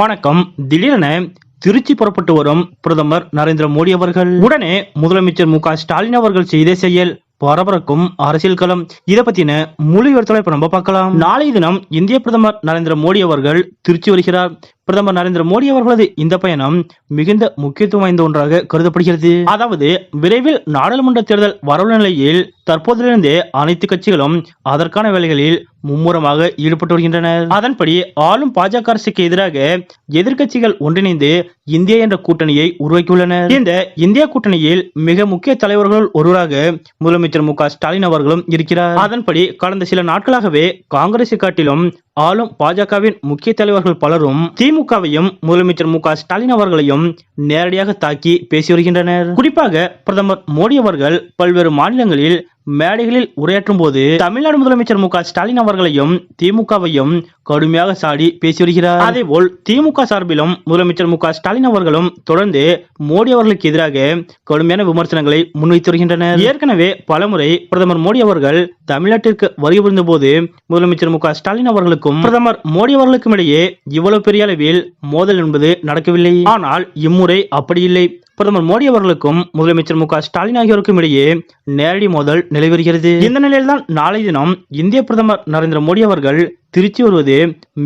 வணக்கம். திடீரென திருச்சி புறப்பட்டு வரும் பிரதமர் நரேந்திர மோடி அவர்கள். உடனே முதலமைச்சர் மு ஸ்டாலின் அவர்கள் செய்த செயல் பரபரக்கும் அரசியல் களம். இதை பத்தின முழு விவரத்தை இப்ப நம்ம பார்க்கலாம். நாளைய தினம் இந்திய பிரதமர் நரேந்திர மோடி அவர்கள் திருச்சி வருகிறார். பிரதமர் நரேந்திர மோடி அவர்களது இந்த பயணம் மிகுந்த முக்கியத்துவம் வாய்ந்த ஒன்றாக கருதப்படுகிறது. அதாவது விரைவில் நாடாளுமன்ற தேர்தல் வரவுள்ள நிலையில் தற்போதிலிருந்தே அனைத்து கட்சிகளும் அதற்கான வேலைகளில் மும்முரமாக ஈடுபட்டு வருகின்றனர். அதன்படி ஆளும் பாஜக அரசுக்கு எதிராக எதிர்க்கட்சிகள் ஒன்றிணைந்து இந்தியா என்ற கூட்டணியை உருவாக்கியுள்ளனர். இந்த இந்தியா கூட்டணியில் மிக முக்கிய தலைவர்கள் ஒருவராக முதலமைச்சர் மு க ஸ்டாலின் அவர்களும் இருக்கிறார். அதன்படி கடந்த சில நாட்களாகவே காங்கிரஸை காட்டிலும் ஆளும் பாஜகவின் முக்கிய தலைவர்கள் பலரும் திமுகவையும் முதலமைச்சர் மு க ஸ்டாலின் அவர்களையும் நேரடியாக தாக்கி பேசி வருகின்றனர். குறிப்பாக பிரதமர் மோடி அவர்கள் பல்வேறு மாநிலங்களில் மேடைகளில் உரையாற்றும் போது தமிழ்நாடு முதலமைச்சர் மு ஸ்டாலின் அவர்களையும் திமுகவையும் கடுமையாக சாடி பேசி வருகிறார். அதேபோல் திமுக சார்பிலும் முதலமைச்சர் மு ஸ்டாலின் அவர்களும் தொடர்ந்து மோடி அவர்களுக்கு எதிராக கடுமையான விமர்சனங்களை முன்வைத்து வருகின்றனர். ஏற்கனவே பலமுறை பிரதமர் மோடி அவர்கள் தமிழ்நாட்டிற்கு வருகை புரிந்த போது முதலமைச்சர் மு ஸ்டாலின் அவர்களுக்கும் பிரதமர் மோடி அவர்களுக்கும் இடையே இவ்வளவு பெரிய அளவில் மோதல் என்பது நடக்கவில்லை. ஆனால் இம்முறை அப்படி இல்லை. பிரதமர் மோடி அவர்களுக்கும் முதலமைச்சர் மு ஸ்டாலின் ஆகியோருக்கும் இடையே நேரடி மோதல் நிலவுகிறது. இந்த நிலையில்தான் நாளை தினம் இந்திய பிரதமர் நரேந்திர மோடி அவர்கள் திருச்சி வருவது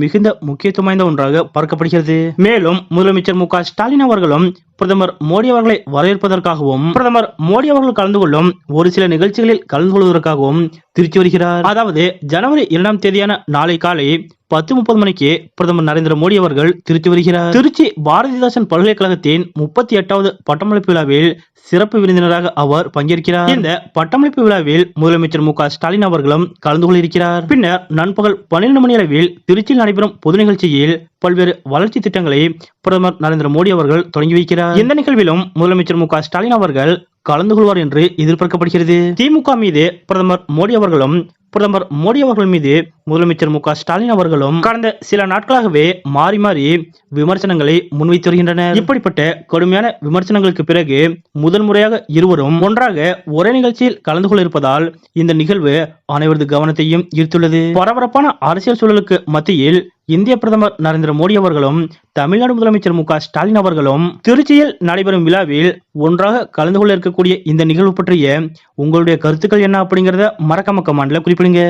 மிகுந்த முக்கியத்துவம் வாய்ந்த ஒன்றாக பார்க்கப்படுகிறது. மேலும் முதலமைச்சர் மு ஸ்டாலின் அவர்களும் பிரதமர் மோடி அவர்களை வரவேற்பதற்காகவும் பிரதமர் மோடி அவர்கள் கலந்து கொள்ளும் ஒரு சில நிகழ்ச்சிகளில் கலந்து கொள்வதற்காகவும் திருச்சி வருகிறார். அதாவது ஜனவரி இரண்டாம் தேதியான நாளை காலை பத்து முப்பது மணிக்கு பிரதமர் நரேந்திர மோடி அவர்கள் திருச்சி வருகிறார். திருச்சி பாரதிதாசன் பல்கலைக்கழகத்தின் முப்பத்தி எட்டாவது பட்டமளிப்பு விழாவில் சிறப்பு விருந்தினராக அவர் பங்கேற்கிறார். இந்த பட்டமளிப்பு விழாவில் முதலமைச்சர் மு ஸ்டாலின் அவர்களும் கலந்து கொள்ள இருக்கிறார். பின்னர் நண்பகல் பன்னிரண்டு மணி அளவில் திருச்சியில் நடைபெறும் பொது நிகழ்ச்சியில் பல்வேறு வளர்ச்சி திட்டங்களை பிரதமர் நரேந்திர மோடி அவர்கள் தொடங்கி வைக்கிறார். இந்த நிகழ்விலும் முதலமைச்சர் மு ஸ்டாலின் அவர்கள் கலந்து கொள்வார் என்று எதிர்பார்க்கப்படுகிறது. திமுக மீது பிரதமர் மோடி அவர்களும் பிரதமர் மோடி அவர்கள் மீது முதலமைச்சர் மு ஸ்டாலின் அவர்களும் கடந்த சில நாட்களாகவே மாறி மாறி விமர்சனங்களை முன்வைத்து வருகின்றனர். இப்படிப்பட்ட கடுமையான விமர்சனங்களுக்கு பிறகு முதன்முறையாக இருவரும் ஒன்றாக ஒரே நிகழ்ச்சியில் கலந்து கொள்ள இருப்பதால் இந்த நிகழ்வு அனைவரது கவனத்தையும் ஈர்த்துள்ளது. பரபரப்பான அரசியல் சூழலுக்கு மத்தியில் இந்திய பிரதமர் நரேந்திர மோடி அவர்களும் தமிழ்நாடு முதலமைச்சர் மு ஸ்டாலின் அவர்களும் திருச்சியில் நடைபெறும் விழாவில் ஒன்றாக கலந்து கொள்ள இருக்கக்கூடிய இந்த நிகழ்வு பற்றிய உங்களுடைய கருத்துக்கள் என்ன அப்படிங்கறத மறக்காம கமாண்ட்ல குறிப்பிடுங்க.